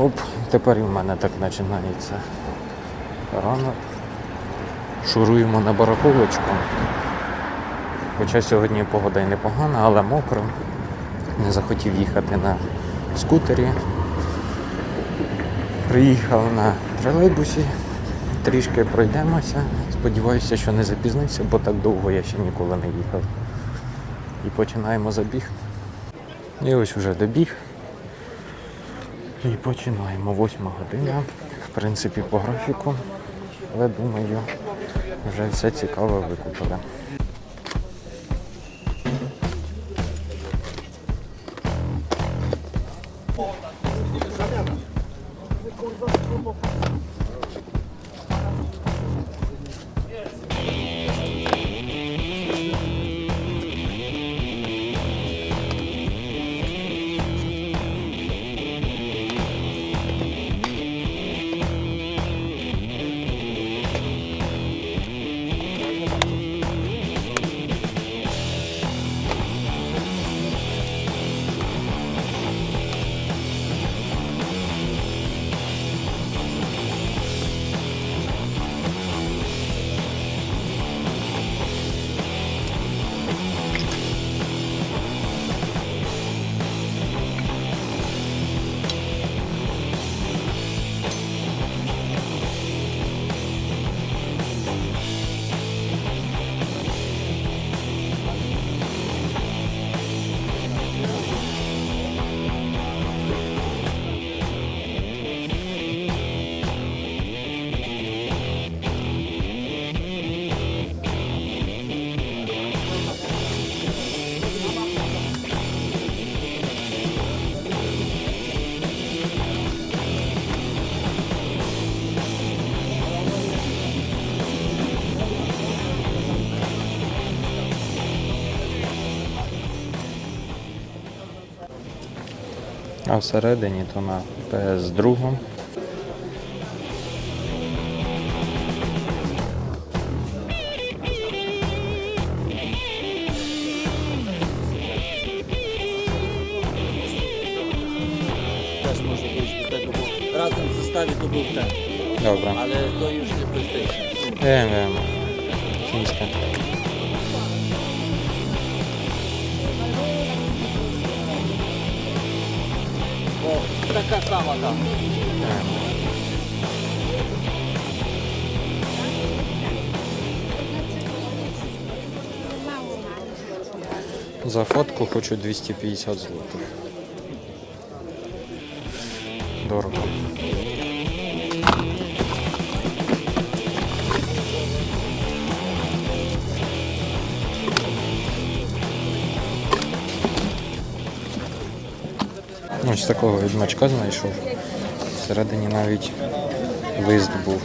Оп, тепер і в мене так починається ранок. Шуруємо на барахолочку. Хоча сьогодні погода й непогана, але мокро. Не захотів їхати на скутері. Приїхав на тролейбусі, трішки пройдемося. Сподіваюся, що не запізнився, бо так довго я ще ніколи не їхав. І починаємо забіг. І ось вже добіг. І починаємо. Восьма година. В принципі, по графіку. Але думаю, вже все цікаве викупили. А всередині то на PS2. Też może być do tego, bo razem w zestawie to był ten, Dobra. ale to już nie PlayStation. Wiem, wiem. така сама там. За фотку хочу 250 злотых. Дорого. Ось такого відьмачка знайшов. Всередині навіть лист був.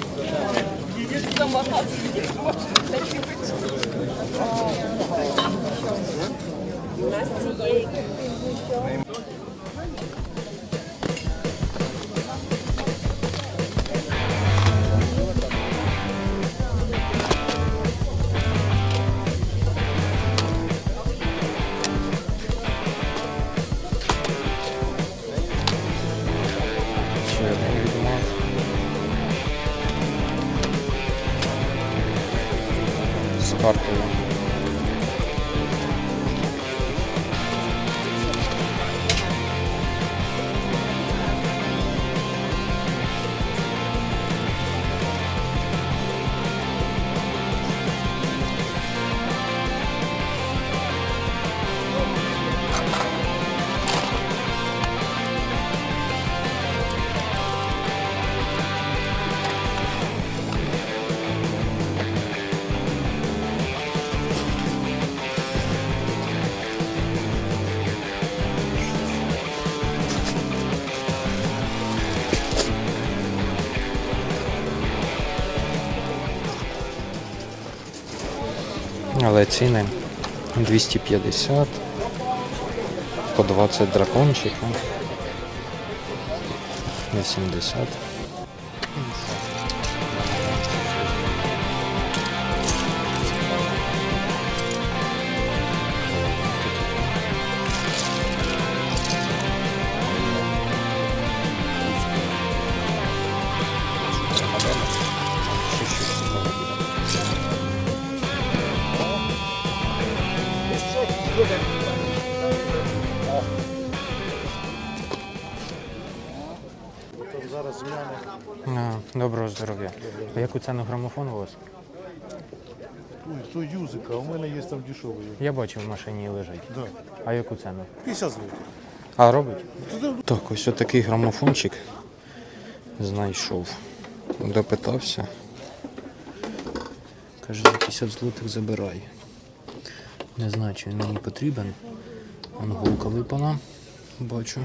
Але ціни 250 по 20 дракончиків. 80. А яку ціну грамофон у вас? Ой, то юзика, а у мене є там дешевий. Я бачив в машині лежить. Да. А яку ціну? 50 злотих. А робить? Так, ось отакий грамофончик знайшов. Допитався. Каже, за 50 злотих забирай. Не знаю, чи він мені потрібен. Анголка випала, бачу.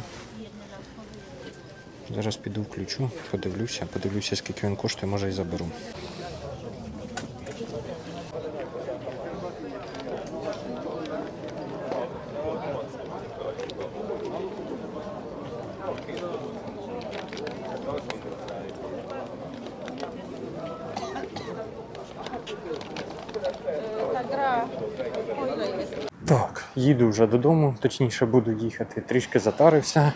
Зараз піду включу, подивлюся, подивлюся, скільки він коштує, може і заберу. Так, їду вже додому, точніше буду їхати. Трішки затарився,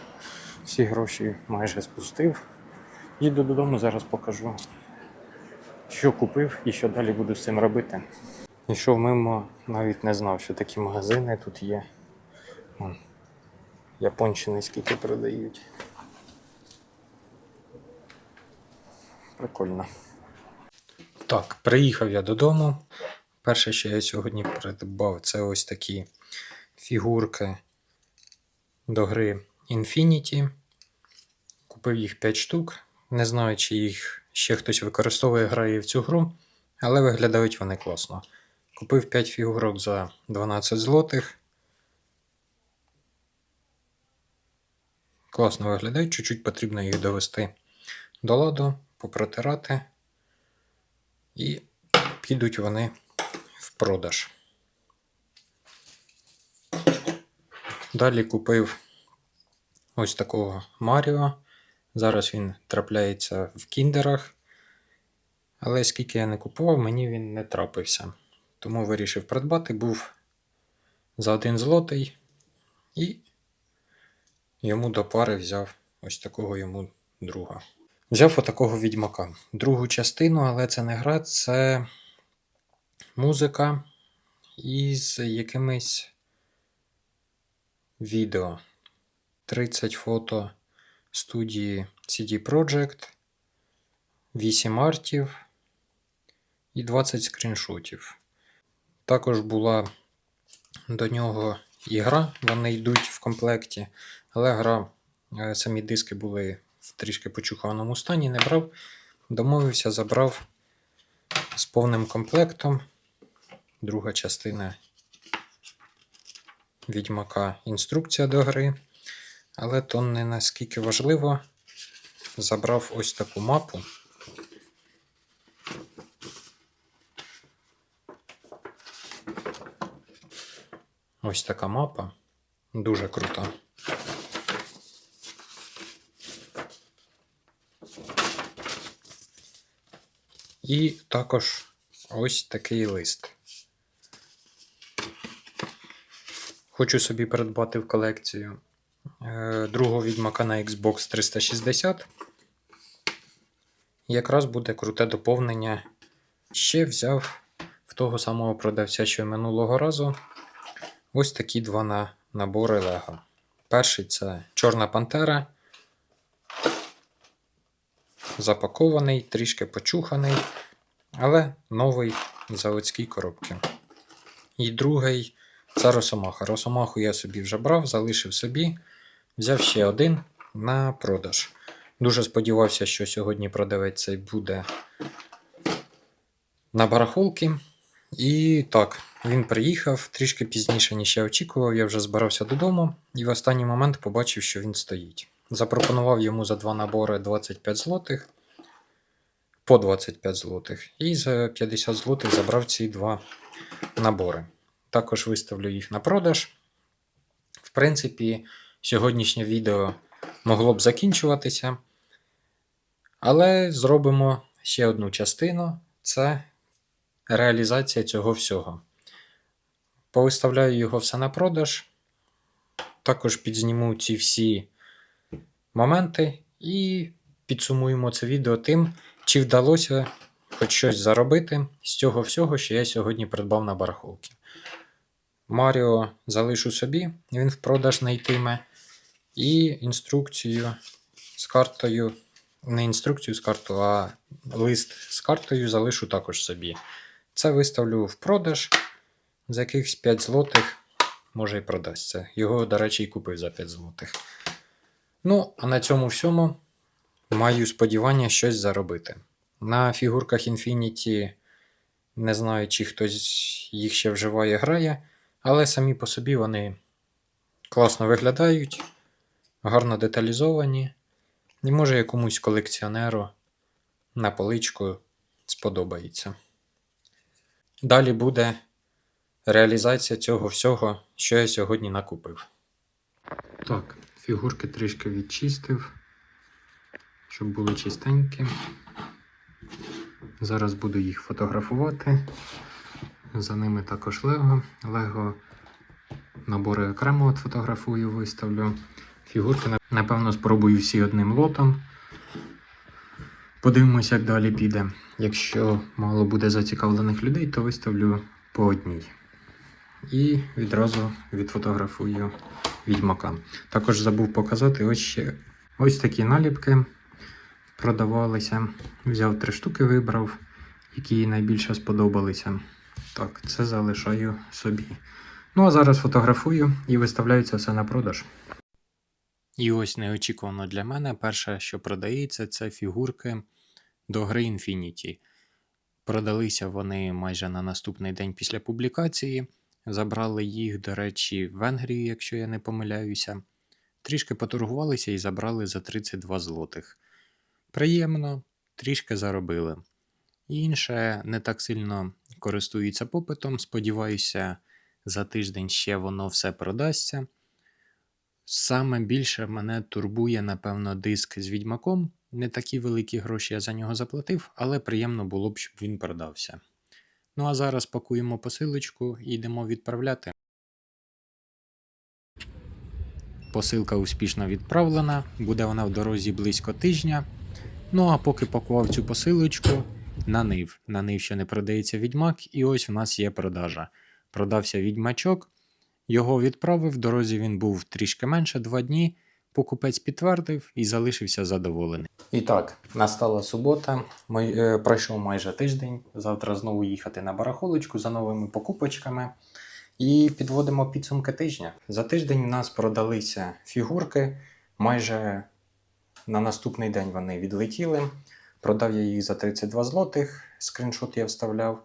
всі гроші майже спустив. Їду додому, зараз покажу, що купив і що далі буду з цим робити. Йшов мимо, навіть не знав, що такі магазини тут є. Вон, Японщини скільки продають. Прикольно. Так, приїхав я додому. Перше, що я сьогодні придбав, це ось такі фігурки до гри Infinity. Купив їх 5 штук. Не знаю, чи їх ще хтось використовує, грає в цю гру, але виглядають вони класно. Купив 5 фігурок за 12 злотих. Класно виглядають, чуть-чуть потрібно їх довести до ладу, попротирати. І підуть вони в продаж. Далі купив ось такого Маріо. Зараз він трапляється в кіндерах. Але скільки я не купував, мені він не трапився. Тому вирішив придбати. Був за один злотий і йому до пари взяв ось такого йому друга. Взяв отакого відьмака. Другу частину, але це не гра, це музика із якимись відео. 30 фото студії CD Projekt, 8 артів і 20 скріншотів. Також була до нього і гра, вони йдуть в комплекті, але гра, е, самі диски були в трішки почуханому стані, не брав. Домовився, забрав з повним комплектом. Друга частина Відьмака інструкція до гри. Але то не наскільки важливо. Забрав ось таку мапу. Ось така мапа. Дуже крута. І також ось такий лист. Хочу собі придбати в колекцію другого відьмака на Xbox 360. Якраз буде круте доповнення. Ще взяв в того самого продавця, що минулого разу. Ось такі два на- набори Лего. Перший це Чорна Пантера. Запакований, трішки почуханий, але новий в заводській коробці. І другий це Росомаха. Росомаху я собі вже брав, залишив собі. Взяв ще один на продаж. Дуже сподівався, що сьогодні продавець цей буде на барахолки. І так, він приїхав трішки пізніше, ніж я очікував. Я вже збирався додому і в останній момент побачив, що він стоїть. Запропонував йому за два набори 25 злотих по 25 злотих. І за 50 злотих забрав ці два набори. Також виставлю їх на продаж. В принципі, сьогоднішнє відео могло б закінчуватися. Але зробимо ще одну частину це реалізація цього всього. Повиставляю його все на продаж. Також підзніму ці всі моменти і підсумуємо це відео тим, чи вдалося хоч щось заробити з цього всього, що я сьогодні придбав на барахолки. Маріо залишу собі, він в продаж не йтиме. І інструкцію з картою не інструкцію з карту, а лист з картою залишу також собі. Це виставлю в продаж за якихось 5 злотих, може і продасться. Його, до речі, і купив за 5 злотих. Ну, а на цьому всьому маю сподівання щось заробити. На фігурках Infinity не знаю, чи хтось їх ще вживає, грає, але самі по собі вони класно виглядають, гарно деталізовані. І може якомусь колекціонеру на поличку сподобається. Далі буде реалізація цього всього, що я сьогодні накупив. Так, фігурки трішки відчистив, щоб були чистенькі. Зараз буду їх фотографувати. За ними також Лего. Лего набори окремо от фотографую, виставлю. Фігурки, напевно, спробую всі одним лотом. Подивимось, як далі піде. Якщо мало буде зацікавлених людей, то виставлю по одній. І відразу відфотографую відьмака. Також забув показати ось ще ось такі наліпки продавалися. Взяв три штуки, вибрав, які найбільше сподобалися. Так, це залишаю собі. Ну а зараз фотографую і виставляю це все на продаж. І ось неочікувано для мене. Перше, що продається, це фігурки до гри Infinity. Продалися вони майже на наступний день після публікації. Забрали їх, до речі, в Венгрії, якщо я не помиляюся. Трішки поторгувалися і забрали за 32 злотих. Приємно, трішки заробили. Інше не так сильно користується попитом. Сподіваюся, за тиждень ще воно все продасться. Саме більше мене турбує, напевно, диск з відьмаком. Не такі великі гроші я за нього заплатив, але приємно було б, щоб він продався. Ну а зараз пакуємо посилочку і йдемо відправляти. Посилка успішно відправлена, буде вона в дорозі близько тижня. Ну а поки пакував цю посилочку на нив. На нив ще не продається відьмак, і ось в нас є продажа. Продався відьмачок, його відправив, в дорозі він був трішки менше, два дні. Покупець підтвердив і залишився задоволений. І так, настала субота, май, е, пройшов майже тиждень. Завтра знову їхати на барахолочку за новими покупочками. І підводимо підсумки тижня. За тиждень у нас продалися фігурки. Майже на наступний день вони відлетіли. Продав я їх за 32 злотих, скріншот я вставляв.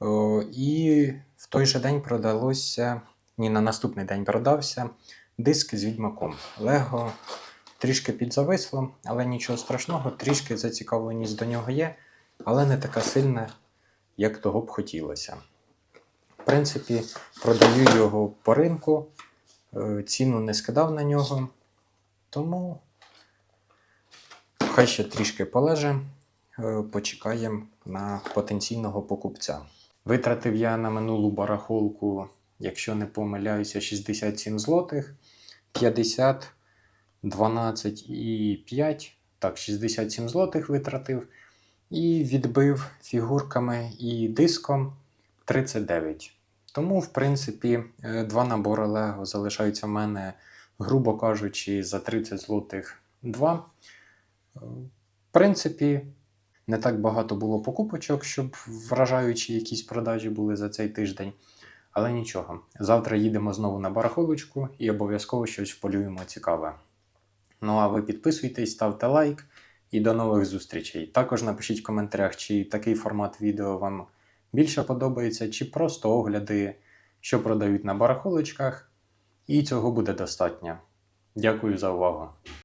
О, і в той же день продалося, ні, на наступний день продався диск з відьмаком. Лего трішки підзависло, але нічого страшного, трішки зацікавленість до нього є, але не така сильна, як того б хотілося. В принципі, продаю його по ринку, е, ціну не скидав на нього, тому хай ще трішки полеже, е, почекаємо на потенційного покупця. Витратив я на минулу барахолку, якщо не помиляюся, 67 злотих, 50, 12 і 5, так, 67 злотих витратив. І відбив фігурками і диском 39. Тому, в принципі, е, два набори Лего залишаються в мене, грубо кажучи, за 30 злотих 2. Е, В принципі, не так багато було покупочок, щоб вражаючі якісь продажі були за цей тиждень. Але нічого. Завтра їдемо знову на барахолочку і обов'язково щось вполюємо цікаве. Ну а ви підписуйтесь, ставте лайк і до нових зустрічей. Також напишіть в коментарях, чи такий формат відео вам більше подобається, чи просто огляди, що продають на барахолочках. І цього буде достатньо. Дякую за увагу.